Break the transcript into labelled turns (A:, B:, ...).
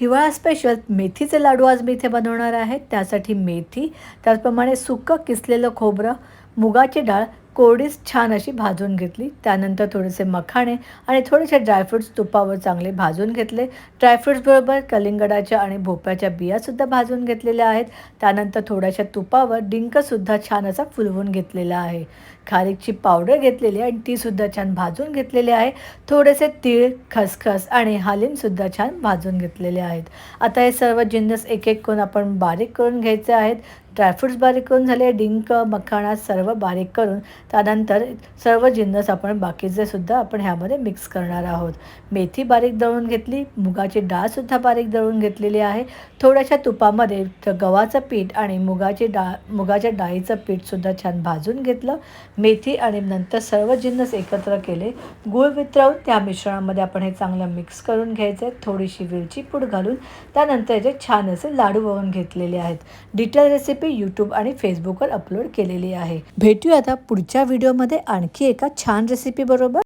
A: हिवाळा स्पेशल मेथीचे लाडू आज मी इथे बनवणार आहे. त्यासाठी मेथी त्याचप्रमाणे सुकं किसलेलं खोबरं मुगाची डाळ कोरडीच छान अशी भाजून घेतली. त्यानंतर थोडेसे मखाणे आणि थोडेसे ड्रायफ्रुट्स तुपावर चांगले भाजून घेतले. ड्रायफ्रुट्सबरोबर कलिंगडाच्या आणि भोपळ्याच्या बियासुद्धा भाजून घेतलेल्या आहेत. त्यानंतर थोड्याशा तुपावर डिंकसुद्धा छान असा फुलवून घेतलेला आहे. खारीकची पावडर घेतलेली आहे आणि तीसुद्धा छान भाजून घेतलेली आहे. थोडेसे तीळ खसखस आणि हालिमसुद्धा छान भाजून घेतलेले आहेत. आता हे सर्व जिन्नस एक एक करून आपण बारीक करून घ्यायचे आहेत. ड्रायफ्रुट्स बारीक करून झाले डिंक मखाणा सर्व बारीक करून त्यानंतर सर्व जिन्नस आपण बाकीचे सुद्धा आपण ह्यामध्ये मिक्स करणार आहोत. मेथी बारीक दळून घेतली मुगाची डाळसुद्धा बारीक दळून घेतलेली आहे. थोड्याशा तुपामध्ये गव्हाचं पीठ आणि मुगाची डाळ मुगाच्या डाळीचं पीठसुद्धा छान भाजून घेतलं. मेथी आणि नंतर सर्व जिन्नस एकत्र केले. गूळ वितरवून त्या मिश्रणामध्ये आपण हे चांगलं मिक्स करून घ्यायचे. थोडीशी वेलची पूड घालून त्यानंतर याचे छान असे लाडू बघून घेतलेले आहेत. डिटेल रेसिपी यूट्यूब आणि फेसबुकवर अपलोड केलेली आहे. भेटूया आता पुढच्या व्हिडिओमध्ये आणखी एका छान रेसिपी बरोबर.